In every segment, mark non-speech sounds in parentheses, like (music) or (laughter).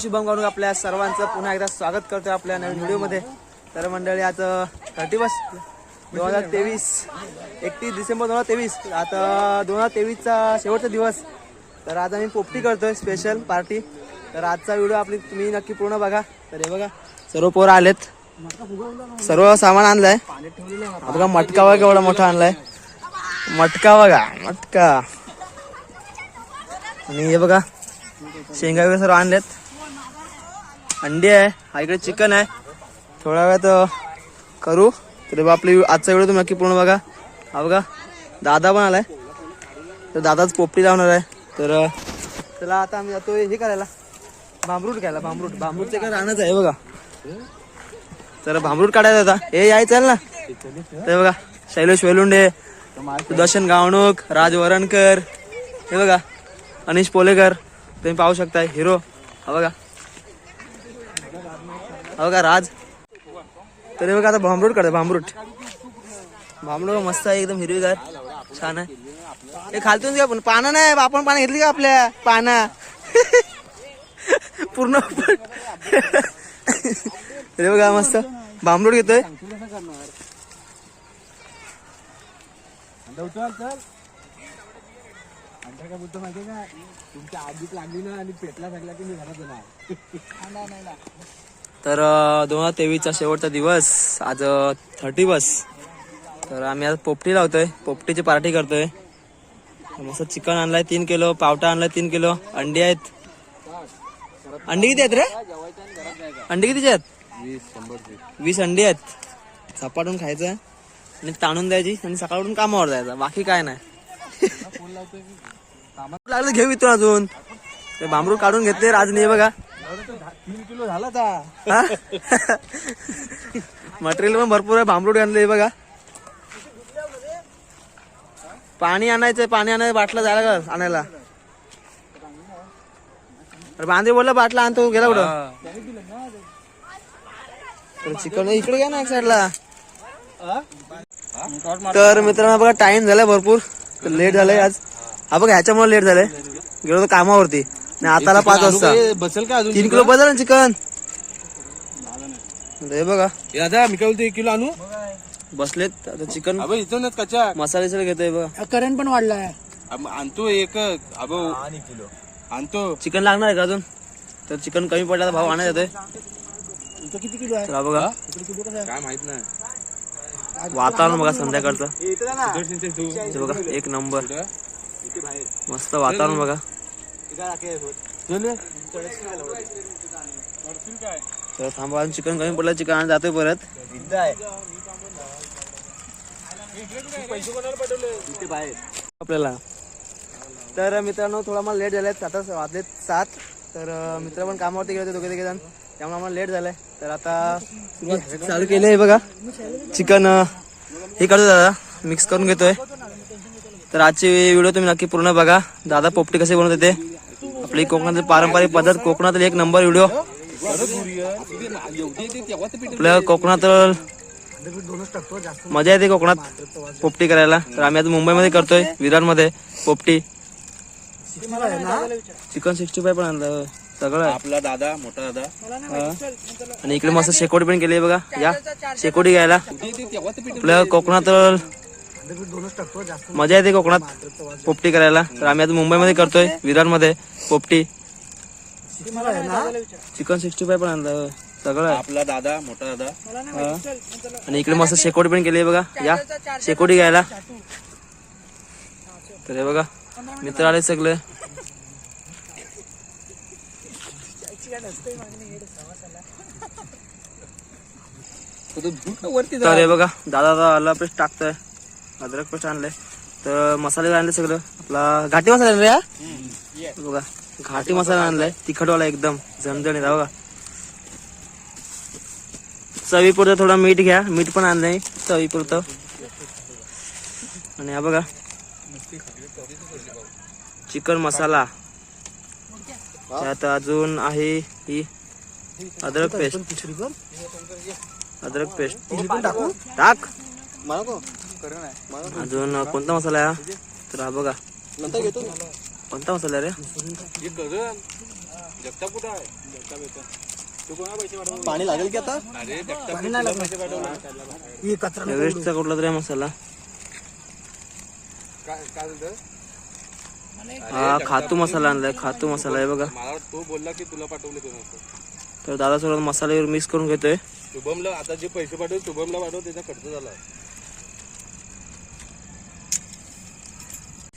शुभम गावडूक आपल्या सर्वांचं पुन्हा एकदा स्वागत करतोय आपल्या नवीन व्हिडिओमध्ये. तर मंडळी आज थर्टी फर्स्ट दोन हजार तेवीस एकतीस डिसेंबर दोन हजार तेवीस आता दोन हजार तेवीसचा शेवटचा दिवस. तर आज आम्ही पोपटी करतोय स्पेशल पार्टी तर आजचा व्हिडिओ आपली तुम्ही नक्की पूर्ण बघा. तर हे बघा सर्व पोरं आलेत. सर्व सामान आणलंय. बघा मटका बघा एवढा मोठा आणलाय. मटका बघा मटका. आणि हे बघा शेंगा वगैरे सर्व आणलेत. अंडी आहे. हा इकडे चिकन आहे. थोडा वेळात करू. तर आपली आजचा व्हिडिओ तुम्ही नक्की पूर्ण बघा. हा बघा दादा पण आलाय. तर दादाच पोपटी लावणार आहे. तर चला आता आम्ही जातो हे करायला. भांबरूट घ्यायला भांबरूट. भांबरूटचे काय राहणंच आहे बघा. तर भांबरूट काढायचं आता. हे याय चल ना. ते बघा शैलेश वेलुंडे सुदर्शन गावणूक राज वरणकर. हे बघा अनिश पोलेकर. तुम्ही पाहू शकताय हिरो हा बघा. बघा राज. तर बघा आता भांबरूट काढतो भांबरूट भांबरूट मस्त आहे एकदम हिरवीगार. छान आहे. हे खालतून घ्या पण पानं नाही आपण पानं घेतली का आपल्या? पाना. (laughs) पूर्ण हे (laughs) बघा मस्त. भांबरूट घेतोय. काय बोलतो माहितीये का तुमच्या आगीत लागली ना आणि पेटला लागला की मी घरात येणार तर दोन हजार तेवीसचा शेवटचा दिवस. आज थर्टी बस. तर आम्ही आज पोपटी लावतोय. पोपटीची पार्टी करतोय. मस्त चिकन आणलाय तीन किलो. पावटा आणलाय तीन किलो. अंडी आहेत. अंडी किती आहेत रे? अंडी कितीची आहेत? वीस अंडी आहेत. झपाटून खायचं आणि ताणून द्यायची आणि सकाळून कामावर जायचं. बाकी काय नाही. लागलं घेऊ इथून अजून. ते भांबरू काढून घेतले राजने बघा. तीन किलो झाला था मटेरियल पण भरपूर आहे भांबरूट आणले बघा. पाणी आणायचंय पाणी आणायचं बाटला जायला का आणायला. अरे बांधे बोलला बाटला आणतो गेला कुठं? चिकन इकडे घ्या ना एक साईडला तर मित्रांनो बघा टाइम झालाय भरपूर. लेट झालंय आज. हा बघा ह्याच्यामुळे लेट झालंय. गेलो होतो कामावरती. आणि आताला पाच वाजता. बसेल का अजून तीन किलो बदल ना चिकन. हे बघा. दादा मी काय बोलतो एक किलो आणू? बसलेत आता चिकन. अबे इथं कच्चा मसाले सगळे घेतोय बघा. करंट पण वाढलाय. अब आणतो एक अबो किलो. आणतो. चिकन लागणार आहे का अजून? तर चिकन कमी पडला तर भाव आणत इथं किती किलो आहे? चला बघा. काय माहीत नाही. वातावरण बघा संध्याकाळचं. हे बघा एक नंबर. मस्त वातावरण बघा. तर थांबा चिकन कमी पडलं चिकन जातो जातोय परत आपल्याला. तर मित्रांनो थोडा मला लेट झालाय. आता वाजलेत सात. तर मित्र पण कामावरती गेले होते दोघे तिघे जण त्यामुळे आम्हाला लेट झालाय. तर आता चालू केली आहे बघा. चिकन हे करतो दादा. मिक्स करून घेतोय. तर आजची व्हिडिओ तुम्ही नक्की पूर्ण बघा. दादा पोपटी कसे बनवत ते. आपली कोकणातील पारंपरिक पद्धत कोकणातील एक नंबर व्हिडिओ आपल्या कोकणात मजा येते कोकणात पोपटी करायला. तर आम्ही आता मुंबईमध्ये करतोय विरारमध्ये पोपटी. चिकन सिक्स्टी फाय पण आणलं सगळं. आपला दादा मोठा दादा. आणि इकडे मस्त शेकोटी पण केली आहे बघा. या शेकोटी घ्यायला. आपल्या कोकणात मजा येते कोकणात पोपटी करायला. तर आम्ही आता मुंबईमध्ये करतोय विरारमध्ये. पोपटी. चिकन सिक्स्टी फाय पण आणलं. सगळं. आपला दादा मोठा दादा. आणि इकडे मस्त शेकोटी पण केली बघा. या. शेकोटी घ्यायला. तर हे बघा. मित्र आले सगळे. तर हे बघा. दादा आला पेस्ट टाकतोय. अद्रक पेस्ट आणलंय तर मसाले आणले सगळं. आपला घाटी मसाला आणलाय हा? बघा घाटी मसाला आणलाय. तिखटवाला एकदम. झणझणीत बघा. चवीपुरतं थोडा मीठ घ्या. मीठ पण आणलंय चवीपुरतं. आणि हा बघा. चिकन मसाला. त्यात अजून आहे ही अद्रक पेस्ट. अद्रक पेस्ट. टाक? अजून कोणता मसाला आहे हा? तर हा बघा. नंतर घेतो कोणता मसाला आहे रे? पाणी लागेल की आता? ही कुठला तरी मसाला. हा खातू मसाला आणलाय. खातू मसाला आहे बघा. मला तो बोलला की तुला पाठवले तर दादा सोबत मसाल्यावर मिक्स करून घेतोय. शुभमला आता जे पैसे पाठवले शुभमला पाठव त्याचा खर्च झाला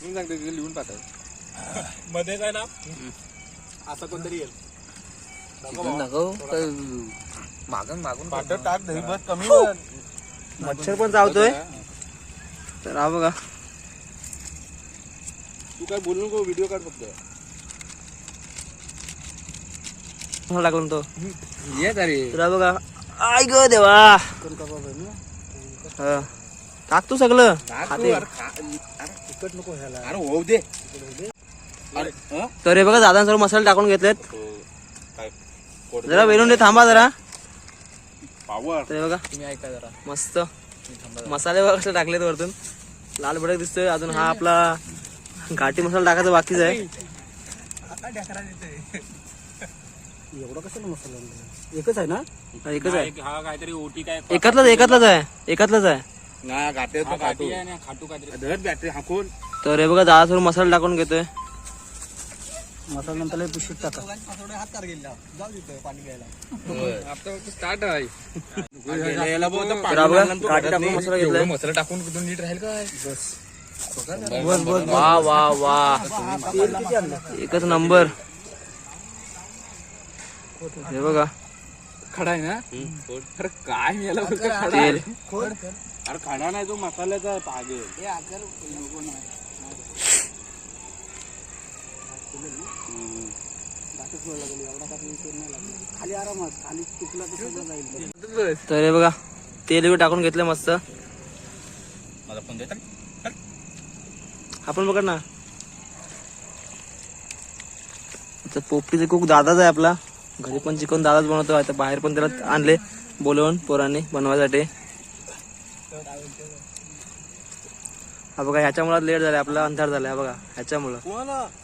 तुम्ही सांगते तिथे लिहून पाठव. मध्ये काय ना असं कोणतरी येईल. मागून मागून पाठव टाक दही बस कमी मच्छर पण चावतोय. तर हा बघा. तू काय बोलू नको व्हिडिओ काढ फक्त. टाकून तो. ये अरे. तर हा बघा. आय ग देवा. हा. टाक तू सगळं. खाते. तिखट नको ह्याला. अरे होऊ दे. अरे हं? तर हे बघा दादा सर्व मसाले टाकून घेतलेत. हो. काय जरा वेलून दे थांबा जरा. पावर तर हे बघा तुम्ही ऐका जरा. मस्त. मसाले बघा कसले टाकलेत वरतून. लाल भडक दिसतोय अजून हा आपला घाटी मसाला टाकायचा बाकीच आहे. एवढा कशाला मसाला आणला? एकच आहे ना? हा, एकच आहे. हा काहीतरी ओटी काय एकातलाच एकातलाच आहे. एकातलाच आहे. ना गाठी खाटू. खाटू काहीतरी. धर बॅटरी हाकून तर हे बघा दादा सर्व मसाला टाकून घेतोय. मसाला नंतर लय टाका. स्टार्ट आहे. तर हा बघा घाटी टाकून मसाला घेतलाय. मसाला टाकून कुठून नीट राहील काय? वा वा वा. एकच नंबर. हे बघा. खडा आहे ना? अरे काय तेल. अरे खडा नाही तो मसाल्याचा पागे खाली आरामात खाली तुकला तर सगळं जाईल. तर हे बघा तेल टाकून घेतलं मस्त. माझा फोन देतात आपण पकड ना. पोपटीचे कुक दादाच आहे आपला. घरी पण चिकन दादाच बनवतो. आता बाहेर पण त्याला आणले बोलवून पोरांनी बनवायसाठी. हा बघा ह्याच्यामुळे लेट झालाय आपला अंधार झालाय हा बघा ह्याच्यामुळं.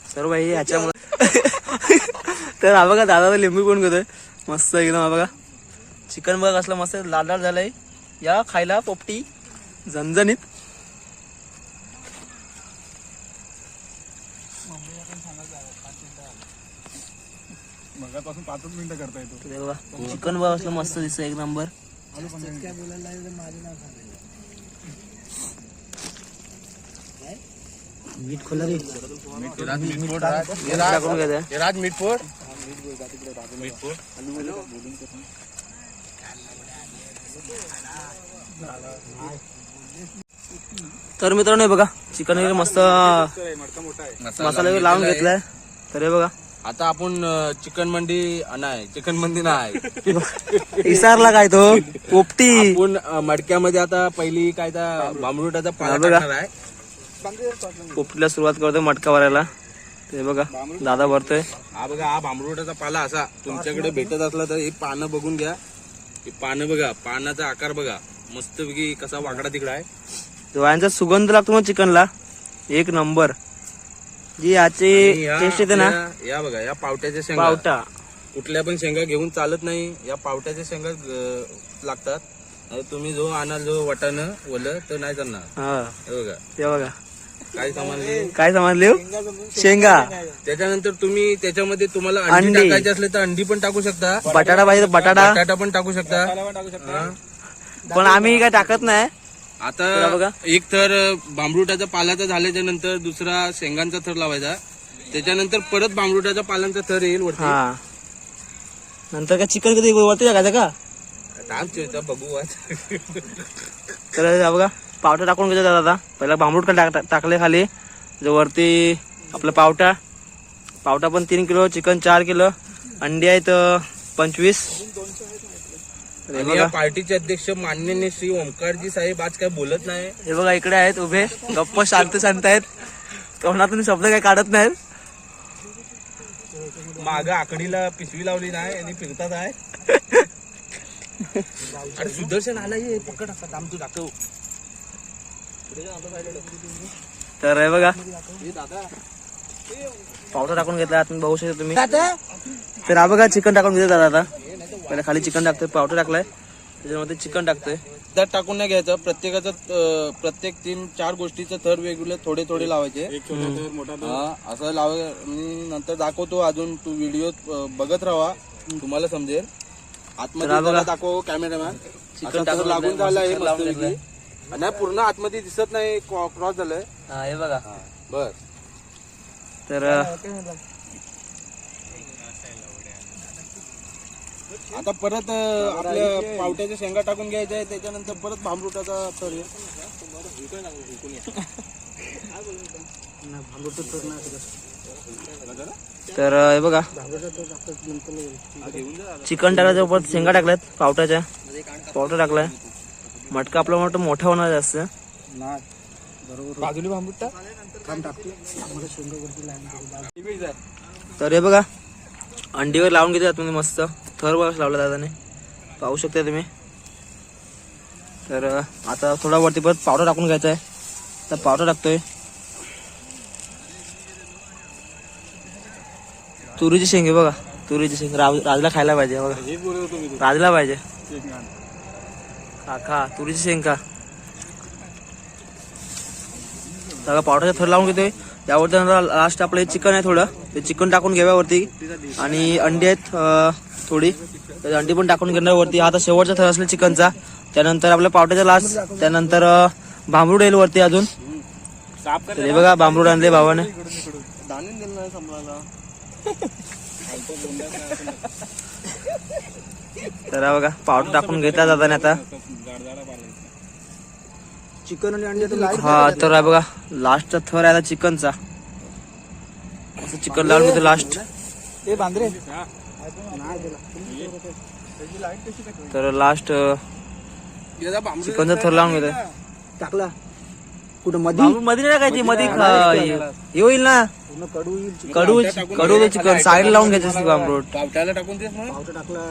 सर्व हे ह्याच्यामुळं. (laughs) तर हा बघा दादा लिंबू कोण घेतोय. मस्त एकदम हा बघा. चिकन बघा कसलं मस्त लाल लाल झालंय. या खायला पोपटी झणझणीत. मगापासून पाचच मिनिटं करता येतो. चिकन बघा असलं मस्त दिसतं एक नंबर. काय बोलायला लागलं माझे नाव सांगायला मीठ खोला रे. टाकून घ्यायचं राज. मीठ फोड मीठ फोड तर मित्रांनो हे बघा चिकन वगैरे मस्त मसाला वगैरे लावून घेतलाय. तर हे बघा. आता आपण चिकन मंडी नाही चिकन मंडी नाही. इसारला काय तो? पोपटी आपण मडक्यामध्ये आता पहिली काय त्या बांबरुटाचा. टाकणार आहे. पोपटीला सुरुवात करतोय मटका भरायला. ते बघा दादा भरतोय. हा बघा हा बांबरुटाचा पाला असा. तुमच्याकडे भेटत असला तर हे पानं बघून घ्या. हे पानं बघा पानाचा आकार बघा. मस्तपैकी कसा वाकडा तिकडा आहे. डोळ्यांचा सुगंध लागतो ना चिकनला. एक नंबर. जी याची या टेस्ट येते ना? आपल्या- या बघा या पावट्याच्या शेंगा. पावटा. कुठल्या पण शेंगा घेऊन चालत नाही. या पावट्याच्या शेंगा अं, लागतात. आणि तुम्ही जो आणाल जो वटानं ओलं तर नाही हा. हे बघा. ते बघा. काय समजले? काय समजले हो? शेंगा त्याच्यानंतर तुम्ही त्याच्यामध्ये तुम्हाला अंडी अंडी. टाकायची असले तर अंडी पण टाकू शकता. बटाटा पाहिजे तर बटाटा. बटाटा पण टाकू शकता. हा. पण आम्ही काय टाकत नाही. आता बघा. एक थर बांबरुटाचा पालाचा झाल्याच्यानंतर दुसरा शेंगांचा थर लावायचा. त्याच्यानंतर परत बांबरुटाचा पालांचा थर येईल वरती. हा. नंतर काय चिकन कधी वरती टाकायचं का? थांब बघू आज तर हे बघा. पावटा टाकून घेतो दादा पहिला बांबरूट का टाक टाकले खाली. जो वरती आपला पावटा. पावटा पण तीन किलो चिकन चार किलो. अंडी आहेत अं, पंचवीस. आणि या पार्टीचे अध्यक्ष माननीय श्री ओंकारजी साहेब आज काय बोलत नाही. हे बघा इकडे आहेत उभे. गप्प शांत शांत आहेत. तोंडातून शब्द काही काढत नाहीत. माग आकडीला पिशवी लावली नाही आणि फिरतात आहे. अरे सुदर्शन आला ये पकड असा काम तू दाखव. तर हे बघा. पावटा टाकून घेतला तुम्ही बघू शकता तुम्ही. तर हा बघा चिकन टाकून घेतो दादा आता. पहिला खाली चिकन टाकतोय पावटा टाकलाय. त्याच्यामध्ये चिकन टाकतोय. त्यात टाकून नाही घ्यायचं. प्रत्येकाचं प्रत्येक तीन चार गोष्टीचं थर वेगवेगळे थोडे थोडे लावायचे. हा, असं लाव मी नंतर दाखवतो अजून. तू व्हिडिओ बघत राहा. तुम्हाला समजेल. आतमध्ये हा. जरा दाखव कॅमेरामॅन. चिकन टाकून टाकून लागून झालं आहे मस्त लावून मस्तपैकी. नाही पूर्ण आतमध्ये दिसत नाही क्रॉस झालंय. हा हे बघा. बर तर आता परत अं, आपल्या पावट्याच्या शेंगा टाकून घ्यायच्या आहे त्याच्यानंतर परत भांबरुटाचा थर आहे. तर. तर हे बघा. चिकन टाकायच्या वर शेंगा टाकल्यात पावट्याच्या पावटा टाकलाय मटका आपला मोठा मोठा होणार जास्त बाजूली. तर हे बघा अंडीवर लावून घेतो तुम्ही मस्त थर बघा लावला दादाने. पाहू शकता तुम्ही. तर आता थोडा वरती परत पावडर टाकून घ्यायचा आहे तर पावडर टाकतोय. तुरीची शेंगे बघा. तुरीची शेंग राज राजला खायला पाहिजे बघा. राजला पाहिजे. काका तुरीची शेंग का पावडरचा थर लावून घेतोय. त्यावरती लास्ट आपलं चिकन आहे थोडं. ते चिकन टाकून घेव्यावरती आणि अंडी आहेत थोडी. अंडी पण टाकून घेणार वरती. हा आता शेवटचा थर असेल चिकनचा. त्यानंतर आपल्या पावट्याचा लास्ट त्यानंतर अं, भांबरूड येईल वरती अजून. हे बघा भांबरूड आणले भावाने. तर बघा पावडर टाकून घेतला जाताना आता. चिकन आणि अंडे तर लाइट हा तर आहे बघा लास्टचा थर आहे आता चिकनचा. असं चिकन लावून घेतो लास्ट ते दिला तर लास्ट चिकनचा थर लावून घेतोय. टाकला. कुठं मध्ये मध्ये नाही टाकायची मध्ये हे होईल ना. कडू येईल चिकन. कडू कडू चिकन साईड लावून घ्यायचं बांबरोड पावट्याला टाकून टाकला.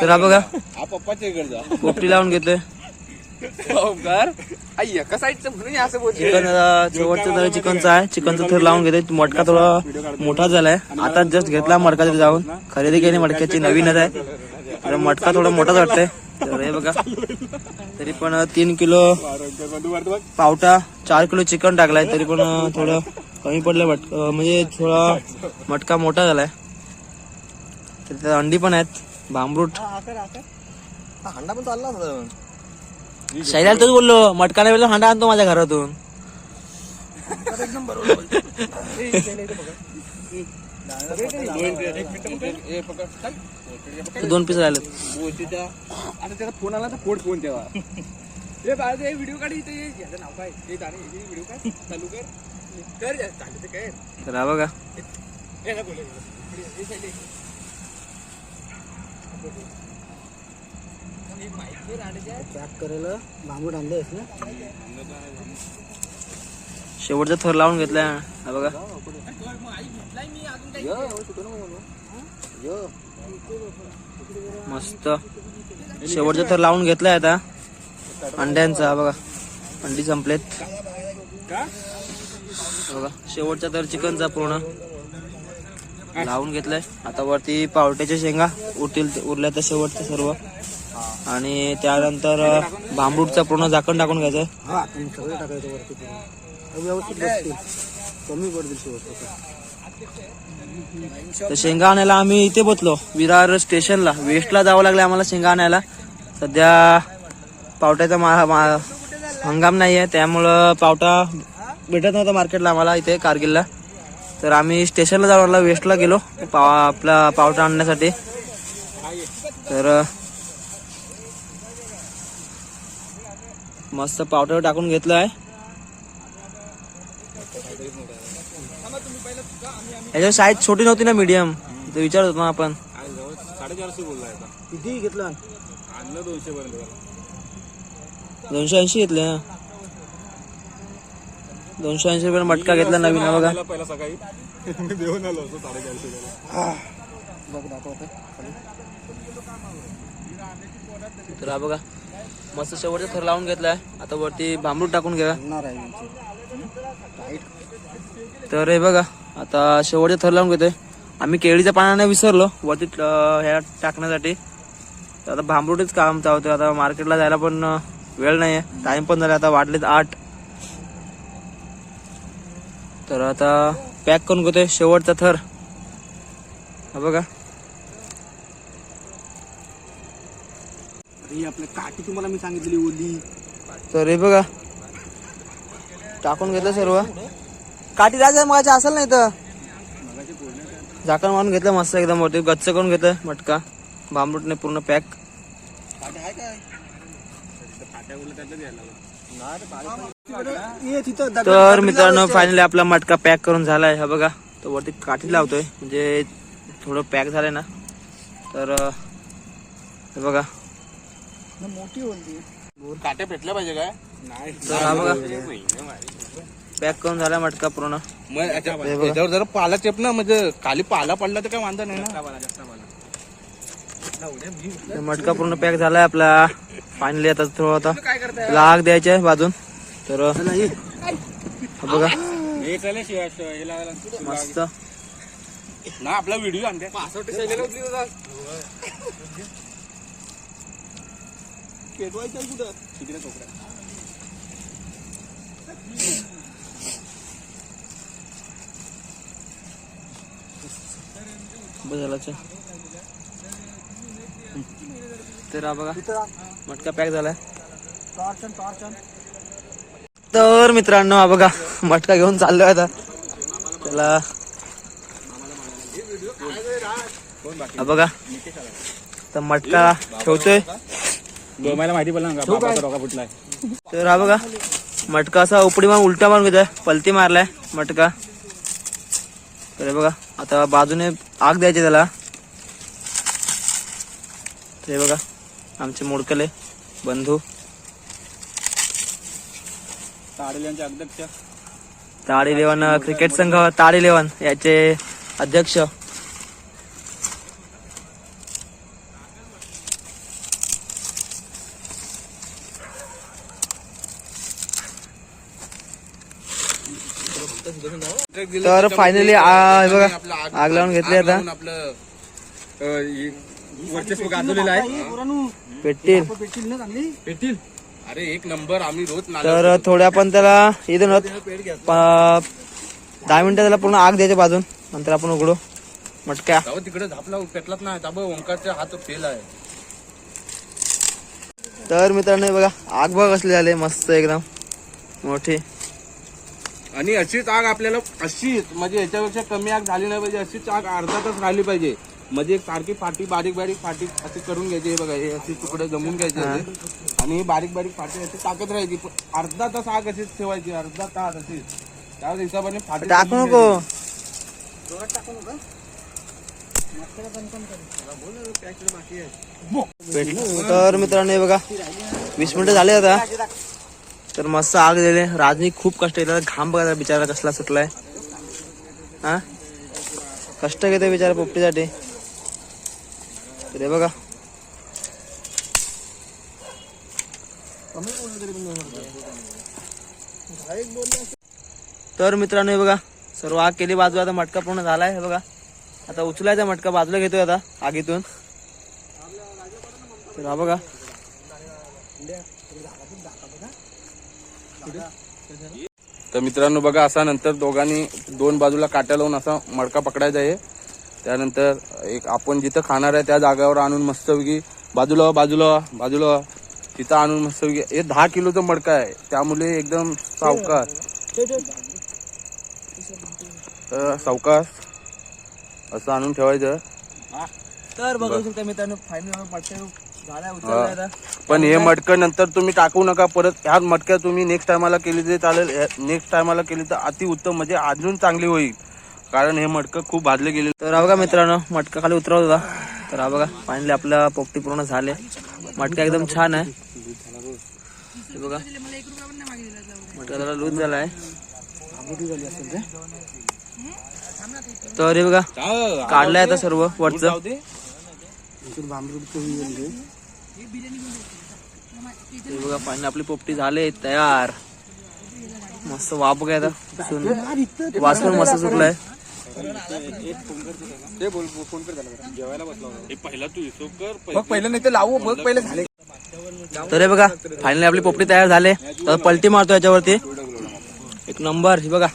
तर हा बघा. पोपटी लावून घेतोय. ओंकार आई एका साईडचं म्हणून असं बोल चिकन शेवटचं तर चिकनचा आहे. चिकनचा थर लावून घेतोय. मटका थोडा मोठा झालाय. आता जस्ट घेतला मटका तिथे जाऊन. खरेदी केली मटक्याची नवीनच आहे. तर मटका थोडा मोठाच वाटतंय. तर हे बघा. तरी पण तीन किलो पावटा चार किलो चिकन टाकलाय. तरी पण थोडं कमी पडलं मटका म्हणजे थोडा मटका मोठा झालाय. तर त्यात अंडी पण आहेत. भांबरूट हांडा पण चालला शैलाल तोच बोललो मटका नाही बोललो हांडा आणतो माझ्या घरातून. दोन पीस राहिले बोटीच्या आता त्याला फोन आला तर फोड फोन तेव्हा. व्हिडिओ काढ इथे ये. याचं नाव काय? दाणे व्हिडिओ काढ. चालू कर. कर जा, चालू ते कर. तर हा बघा. पॅक करायला बांबूड आणले ना. शेवटचा थर लावून घेतलाय. हा बघा. मस्त. शेवटचा थर लावून घेतलाय आता. अंड्यांचा हा बघा. अंडी संपलेत. बघा. शेवटचा तर चिकनचा पूर्ण. लावून घेतलाय. आता वरती पावट्याच्या शेंगा उरतील उरल्या तर शेवटचं सर्व. आणि त्यानंतर बांबूटचा पूर्ण झाकण टाकून सगळं टाकायचं वरती. तर व्यवस्थित बसतील. कमी पडतील शेवट तर शेंगा आणायला आम्ही इथे बसलो विरार स्टेशनला. वेस्टला जावं लागलं आम्हाला शेंगा आणायला. सध्या पावट्याचा मा, मा हंगाम नाही आहे त्यामुळं पावटा भेटत नव्हता मार्केटला आम्हाला इथे कारगिलला. तर आम्ही स्टेशनला जावं लागलं वेस्टला गेलो. पाव आपला पावटा आणण्यासाठी. तर मस्त पावडर टाकून घेतलं आहे याच्या साईज छोटी नव्हती ना मीडियम ते विचारत होतो ना आपण. साडेचारशे बोलला किती घेतला? आणलं दोनशे पर्यंत दोनशे ऐंशी घेतले ना दोनशे ऐंशी रुपये मटका घेतला नवीन बघा पहिला सकाळी देऊन आलो असतो साडेचारशे बघ. दाखवतो तर बघा. मस्त शेवटचा थर लावून घेतलाय. आता वरती भांबरूट टाकून घ्या तर हे बघा आता शेवटचा थर लावून घेतोय. आम्ही केळीच्या पानाने विसरलो वरती ह्या टाकण्यासाठी. तर आता भांबरूटच काम चालतोय. आता मार्केटला जायला पण वेळ नाही आहे टाइम पण झाला आता वाढलेत आठ. तर आता पॅक करून घेतोय शेवटचा थर. हा बघा. अरे आपल्या काठी तुम्हाला मी सांगितली ओली. तर हे बघा. टाकून घेतलं सर्व. काठी राजा मग असेल नाही तर झाकण मारून घेतलं मस्त एकदम वरती गच्च करून घेतलं मटका. बांबरूटने पूर्ण पॅक. तर मित्रांनो फायनली आपला मटका पॅक करून झालाय. हा बघा तो वरती काठी लावतोय. म्हणजे थोडं पॅक झालंय ना. तर अं, मोठी ओली काट्या भेटल्या पाहिजे काय? नाही. हा पॅक करून झालाय मटका पूर्ण. मग याच्यावर जरा पाला चेप ना म्हणजे खाली पाला पडला तर काय वांधा नाही ना? मटका पूर्ण पॅक झालाय आपला. फायनली आता थोडं आता आग द्यायची आहे बाजून. तर हा बघा. मस्त. ना आपला व्हिडिओ आणते. पेटवायचं आहे कुठं? तिकडे कोपऱ्यात. तर हा बघा मटका पॅक झालाय तर मित्रांनो हा बघा मटका घेऊन चाललोय आता. त्याला हा बघा तर मटका ठेवतोय. मला माहिती पडलं ना बाबाचा डोका फुटलाय. तर हा बघा मटका असा उपडी मारून उलटा मारून घेतोय. पलती मारलाय मटका. तर बघा आता बाजूने आग द्यायची त्याला. हे बघा आमचे मोडकले बंधू. ताडल्यांचे अध्यक्ष. ताड इलेव्हन क्रिकेट संघ ताड इलेव्हन याचे अध्यक्ष. तर फायनली बघा आग लावून घेतली आता. आपलं वर्चस्व गाजवलेलं आहे. पेटतील पेटतील अरे एक नंबर आम्ही रोज तर थोड्या पण त्याला इथून दहा मिनिटं त्याला पूर्ण आग द्यायच्या बाजून. नंतर आपण उघडू. मटक्या. तिकडे झापला पेटलाच नाही ताबा ओंकारच्या हात फेल आहे. तर मित्रांनो हे बघा आग बघ कसली झाली. मस्त एकदम. मोठी. आणि अशीच आग आपल्याला अशीच म्हणजे याच्यापेक्षा कमी आग झाली नाही पाहिजे अशीच आग अर्धा तास राहिली पाहिजे. म्हणजे एक सारखी फाटी बारीक बारीक फाटी अशी करून घ्यायची हे बघा हे अशी तुकडे जमून घ्यायचे असे. आणि बारीक बारीक फाटी अशी टाकत राहायची पण अर्धा तास आग अशीच ठेवायची अर्धा तास अशीच त्याच हिशोबाने फाटी टाकू नको. तर मित्रांनो हे बघा वीस मिनिटं झाले आता. तर मस्त आग दिले राजनी खूप कष्ट घेतला घाम बघायला बिचारा कसला सुटलाय. हा? कष्ट घेते बिचारा पोपटीसाठी. तर हे बघा. तर मित्रांनो हे बघा. सर्व आग केली. बाजू आता मटका पूर्ण झालाय. हे बघा. आता उचलायचा मटका. बाजूला घेतोय आता आगीतून. तर हा बघा. तर मित्रांनो बघा असा नंतर दोघांनी दोन बाजूला काट्या लावून असा मडका पकडायचा आहे. त्यानंतर एक आपण जिथं खाणार आहे त्या जागेवर आणून मस्तपैकी बाजूला बाजूला बाजूला. तिथं आणून मस्तपैकी हे दहा किलोचा मडका आहे. त्यामुळे एकदम सावकाश तर सावकाश असं आणून ठेवायचं. तर बघू शकता मित्रांनो फायनल आता पण हे मटकं नंतर तुम्ही टाकू नका परत. ह्या मटक्या तुम्ही नेक्स्ट टायमाला केली तरी चालेल. नेक्स्ट टायमाला केली तर अति उत्तम म्हणजे अजून चांगली होईल. कारण हे मटकं खूप भाजले गेले. तर हा बघा मित्रांनो मटका खाली उतरवत होता. तर हा बघा फायनली आपला पोपटी पूर्ण झाले. मटका एकदम छान आहे. हे बघा. मटका जरा लूज झाला आहे. तर हे बघा काढलंय आता सर्व वरचं इथून भांबरूडचं होईल म्हणजे. हे बघा फायनली आपली पोपटी झाले तयार. मस्त वाप बघा आता. वास पण मस्त सुटलाय. तर हे बघा फायनली आपली पोपटी तयार झाले. तर पलटी मारतो याच्यावरती. एक नंबर हे बघा.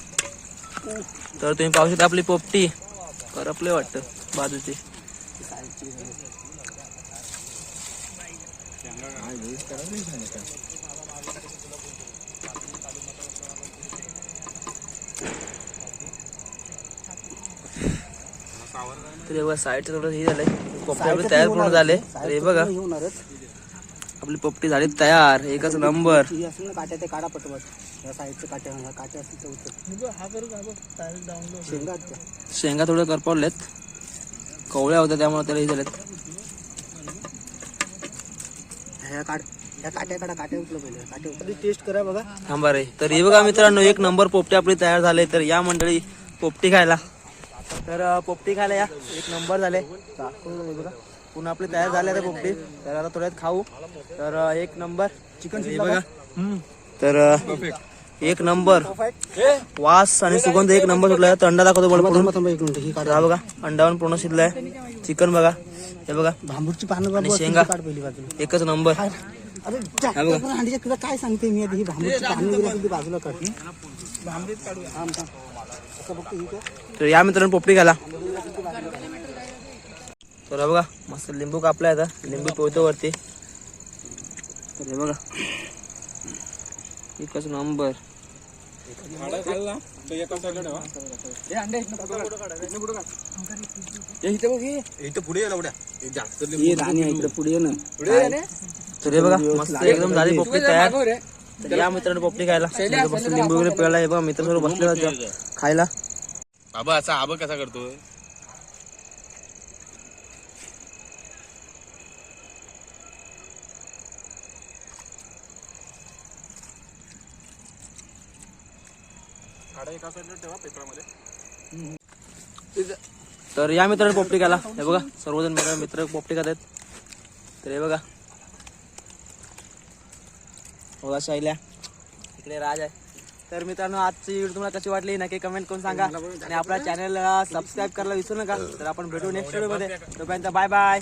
तर तुम्ही पाहू शकता आपली पोपटी. करपले वाटतं बाजूची. तर हे बघा साईडचं थोडं हे झालंय. पोपटी आपली तयार पूर्ण झाले. तर हे बघा. होणारच आपली पोपटी झाली तयार. एकच नंबर. ही काट्या ते काढा पटवत. या साईडचं काट्या उचल. शेंगा. शेंगा थोडं करपवलेत. कवळ्या होत्या त्यामुळे त्याला हे झालेत. ह्या काढ. ह्या काट्या काढा काट्या उचल पहिले काट्या उचल टेस्ट करा बघा. थांबा रे. तर हे बघा मित्रांनो एक नंबर पोपटी आपली तयार झाले. तर या मंडळी पोपटी खायला. तर पोपटी खायला या. एक नंबर झाले. हे बघा पुन्हा आपली तयार झाली आता पोपटी. तर आता थोड्यात खाऊ. तर एक नंबर चिकन हे बघा. तर एक नंबर. वास आणि सुगंध एक नंबर सुटला तर अंडा दाखवतो ही हा बघा. अंडावरून पूर्ण शिजलाय. चिकन बघा. हे बघा. भांबूरची पानं आणि शेंगा. एकच नंबर. बघा. काय सांगते मी आधी ही भांबूरची पानं बाजूला तर या मित्रांनो पोपटी घाला. तर बघा मस्त लिंबू कापलाय आता. लिंबू पोहतो वरती. तर हे बघा. एकच नंबर. ये राणी आहे इकडे पुढे ये ना. तर हे बघा मस्त एकदम झाली पोपटी तयार. तर या मित्रांनो पोपटी खायला. लिंबू वगैरे पिळायला हे बघा मित्र सर्व बसले होते. खायला. बाबा असा आबा कसा करतोय? तर या मित्रांनो पोपटी खायला हे बघा सर्वजण मित्र मित्र पोपटी खात आहेत. तर हे बघा. बघा शैल्या. इकडे राज आहे. तर मित्रांनो आजची व्हिडिओ तुम्हाला कशी वाटली? नक्की कमेंट करून सांगा. आणि आपल्या चॅनलला सबस्क्राईब करायला विसरू नका. तर आपण भेटू नेक्स्ट व्हिडिओमध्ये. तोपर्यंत बाय बाय